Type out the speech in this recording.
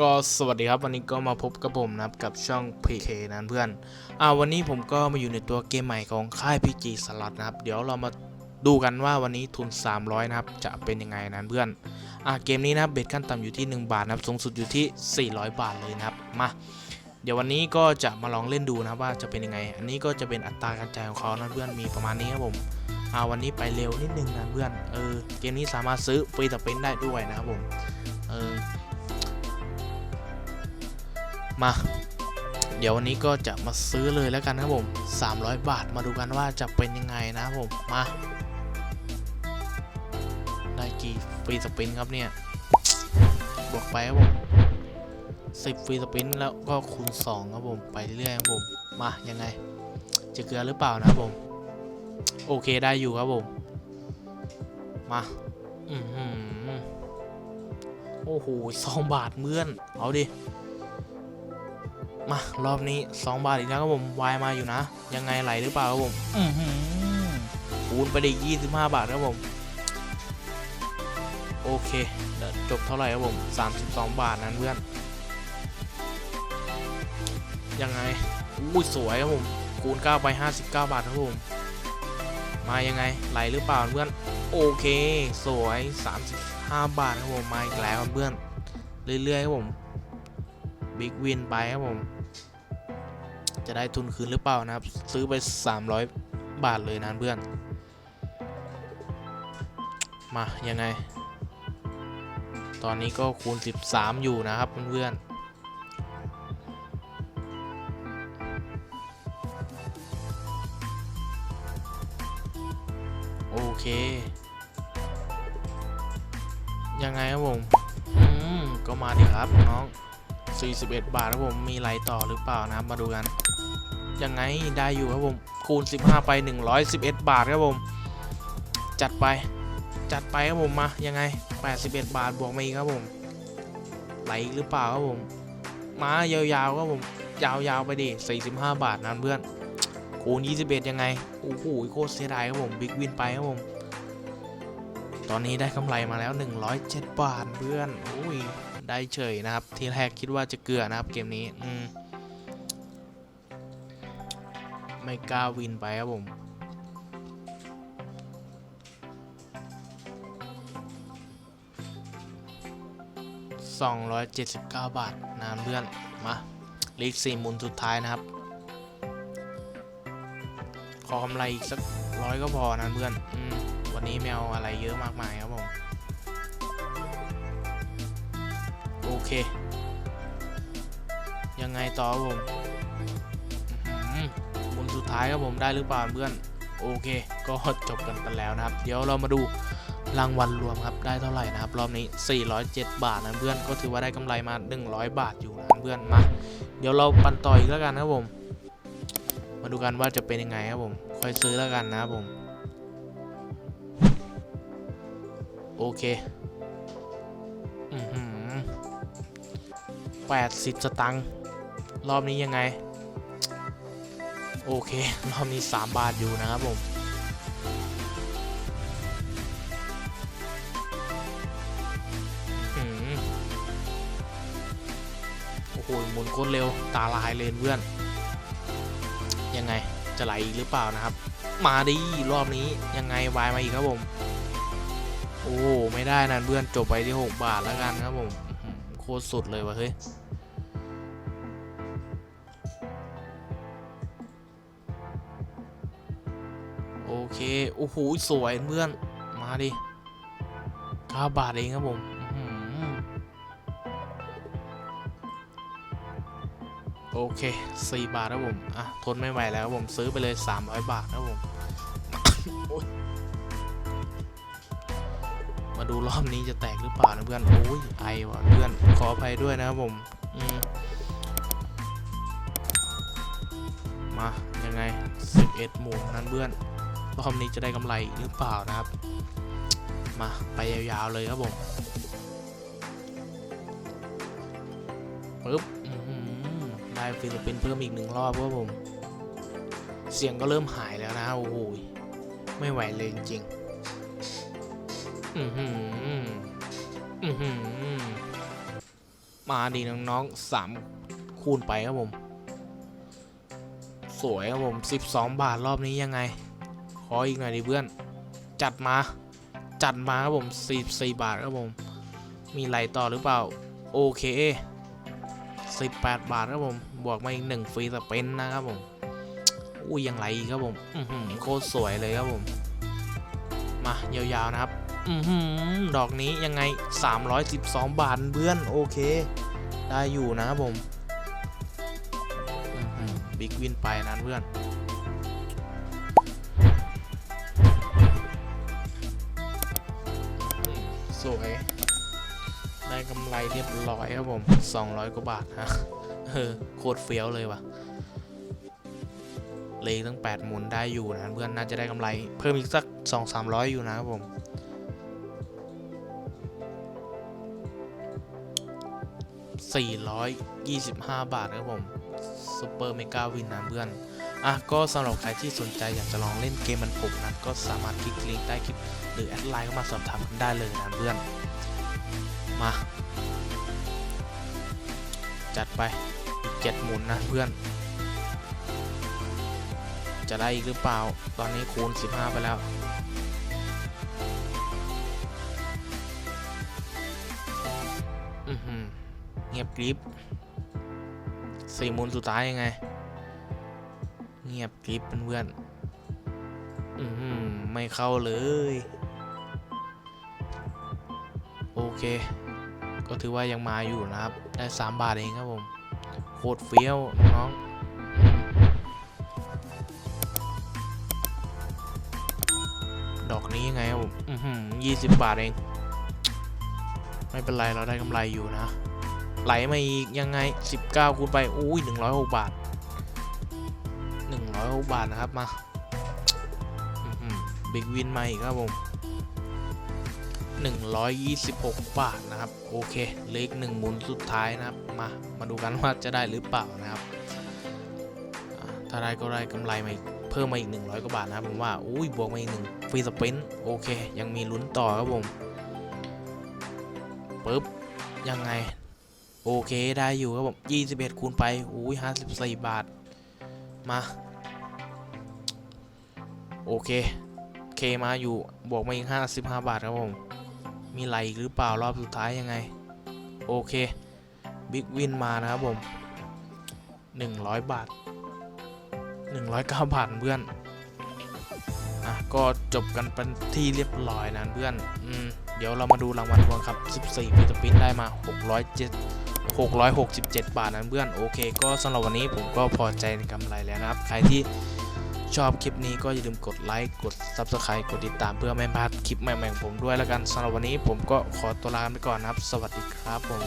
ก็สวัสดีครับวันนี้ก็มาพบกับผมนะครับกับช่อง PK นั้นเพื่อนอ่าวันนี้ผมก็มาอยู่ในตัวเกมใหม่ของค่าย PG สล็อตนะครับ เดี๋ยวเรามาดูกันว่าวันนี้ทุน 300 นะครับ จะเป็นยังไงนั้นเพื่อนอ่าเกมนี้นะเบ็ดขั้นต่ำอยู่ที่ 1 บาทนะครับสูงสุดอยู่ที่ 400 บาทเลยนะครับมาเดี๋ยววันนี้ก็จะมาลองเล่นดูนะว่าจะเป็นยังไง อันนี้ก็จะเป็นอัตราการจ่ายของเขานะเพื่อนมีประมาณนี้ครับผมอ่าวันนี้ไปเร็วนิดนึงนะเพื่อนเออเกมนี้สามารถซื้อฟรีต่อเป็นได้ด้วยนะครับผม มา เดี๋ยววันนี้ก็จะมาซื้อเลยแล้วกันนะผม 300 บาทมาดูกันว่าจะเป็นยังไงนะผม มา ได้กี่ฟรีสปินครับเนี่ย บวกไปครับผม10ฟรีสปินแล้วก็คูณ 2 ครับผม ไปเรื่อยครับผม มายังไง จะเกลือหรือเปล่านะครับผม โอเคได้อยู่ครับผม มา อือหือโอ้โหสองบาทเมื่อน เอาดิ มารอบนี้ 2 บาทอีกแล้วครับผมวายมาอยู่นะ ยังไงไหลหรือเปล่าครับผมอือหือคูณไปได้25 บาทครับผม โอเคเดี๋ยวจบเท่าไหร่ครับผม 32 บาทนั้นเพื่อน ยังไงอุ้ยสวยครับผม คูณ9ไป 59 บาทครับผม มายังไงไหลหรือเปล่าเพื่อน โอเค สวย 35 บาทครับผม มาอีกแล้วครับเพื่อน เรื่อยๆครับผมบิ๊กวินไปครับผม จะได้ทุนคืนหรือเปล่านะครับ ซื้อไป 300 บาทเลยนะเพื่อน มา ยังไง ตอนนี้ก็คูณ 13 อยู่นะครับเพื่อนโอเค ยังไงครับผม อืม ก็มาดิครับน้อง 41 บาทครับผมมีไหลต่อหรือเปล่านะครับมาดูกัน ยังไงได้อยู่ครับผมคูณ 15 ไป 111 บาทครับผม จัดไปจัดไปครับผมมายังไง 81 บาทบวกมาอีกครับผม ไหลหรือเปล่าครับผมมายาวๆครับผม ยาวๆไปดิ45 บาทนั้นเพื่อนคูณ21 ยังไงโอ้โหโคตรเสียดายครับผมบิ๊กวินไปครับผมตอนนี้ได้กำไรมาแล้ว 107 บาทเพื่อนโอ้ย ได้เฉยนะครับ ทีแรกคิดว่าจะเกลือนะครับเกมนี้อืมไม่กล้าวินไปครับผม279บเก้าบาทนะเพื่อน มาลีกสี่หมุนสุดท้ายนะครับ ขอกำไรอีกสักร้อยก็พอนะเพื่อนอวันนี้แมวอะไรเยอะมากมายครับผม เค ยังไงต่อผมบนสุดท้ายครับผมได้หรือเปล่าเพื่อน โอเค ก็จบกันไปแล้วนะครับ เดี๋ยวเรามาดูรางวัลรวมครับได้เท่าไหร่นะครับ รอบนี้ 407 บาทนะเพื่อนก็ถือว่าได้กำไรมา 100 บาทอยู่นะเพื่อนมาเดี๋ยวเราปันต่ออีกแล้วกันครับผม มาดูกันว่าจะเป็นยังไงครับผมค่อยซื้อแล้วกันนะครับผม โอเค อืม 80 สตังค์รอบนี้ยังไง โอเค รอบนี้ 3 บาทอยู่นะครับผมโอ้โหหมุนโคตรเร็ว ตาลายเลนเพื่อน ยังไงจะไหลอีกหรือเปล่านะครับ มาดีรอบนี้ยังไงวายมาอีกครับผม โอ้ไม่ได้นะเพื่อนจบไปที่ 6 บาทแล้วกันครับผม คตรสุดเลยวะเฮ้ยโอเค โอ้โห สวยเพื่อน มาดิ9บาทเองครับผมโอเค 4 บาทครับผม อะ ทนไม่ไหวแล้วครับผม ซื้อไปเลย 300 บาทครับผม มาดูรอบนี้จะแตกหรือเปล่านะเพื่อน โอ้ยไอว่ะเพื่อน ขออภัยด้วยนะครับผม อืม มา ยังไง 11 หมุนนั้นเพื่อน รอบนี้จะได้กำไรหรือเปล่านะครับ มา ไปยาวๆเลยครับผมปึ๊บได้ฟิลิปปินส์เพิ่มอีกหนึ่งรอบครับผม เสียงก็เริ่มหายแล้วนะ โอ้โห ไม่ไหวเลยจริงๆ มาดีน้องๆสามคูณไปครับผม สวยครับผม12บสองบาทรอบนี้ยังไง ขออีกหน่อยดิเพื่อน จัดมา จัดมาครับผม44บาทครับผม มีไหลต่อหรือเปล่า โอเค18บแปดบาทครับผม บวกมาอีกหนึ่งฟรีสเปนนะครับผม อุ้ยยังไหลอีกครับผม อืโคตรสวยเลยครับผม มายาวๆนะครับ อือหือดอกนี้ยังไง 312 บาทเพื่อนโอเค ได้อยู่นะผมบิ๊กวินไปนั้นเพื่อนสวย ได้กำไรเรียบร้อยครับผม 200 กว่าบาทฮะเออโคตรเฟี้ยวเลยว่ะเลขตั้ง 8 หมุนได้อยู่นะเพื่อนน่าจะได้กำไร เพิ่มอีกสัก 2-300 อยู่นะครับผม 425 บาทครับผมซูเปอร์เมกาวินนะเพื่อนอะก็สำหรับใครที่สนใจอยากจะลองเล่นเกมมันผมนะก็สามารถคลิกลิงก์ใต้คลิป หรือแอดไลน์เข้ามาสอบถามกันได้เลยนะเพื่อน มา จัดไปอีกเจ็ดหมุนนะเพื่อน จะได้อีกหรือเปล่า ตอนนี้คูณ 15 ไปแล้ว ยบกริบสี่มุนสุดท้ายยังไง เงียบกริบเพื่อนๆอือหือไม่เข้าเลย โอเค ก็ถือว่ายังมาอยู่นะครับ ได้3บาทเองครับผม โคตรเฟี้ยวน้องดอกนี้ยังไงครับผมอือหือยี่สิบบาทเอง ไม่เป็นไรเราได้กำไรอยู่นะ ไหลมาอีกยังไง 19คูณไปอุ้ย106 บาท 106 บาทนะครับมาบิ๊กวินมาอีกครับผม126 บาทนะครับ โอเค เลขหนึ่งหมุนสุดท้ายนะครับ มา มาดูกันว่าจะได้หรือเปล่านะครับ ถ้าได้ก็ได้กำไรมาอีกเพิ่มมาอีก 100 กว่าบาทนะครับผมว่า อุ้ยบวกมาอีกหนึ่งฟรีสเปนโอเค ยังมีลุ้นต่อครับผมปึ๊บ ยังไง โอเคได้อยู่ครับผม21คูณไปอุ้ย54บาท มา โอเค เคมาอยู่บวกมาอีก55บาทครับผม มีไหลอีกหรือเปล่ารอบสุดท้ายยังไง โอเค บิ๊กวินมานะครับผม100บาท109บาทเพื่อน อะ ก็จบกันเป็นที่เรียบร้อยนะเพื่อน อืมเดี๋ยวเรามาดูรางวัลรวมครับ 14ฟิตปินได้มา 607 667 บาทนะเพื่อนโอเค ก็สำหรับวันนี้ผมก็พอใจในกำไรแล้วนะครับ ใครที่ชอบคลิปนี้ก็อย่าลืมกดไลค์กด Subscribe กดติดตามเพื่อไม่พลาดคลิปใหม่ๆของผมด้วยแล้วกันสำหรับวันนี้ผมก็ขอตัวลาไปก่อนนะครับ สวัสดีครับผม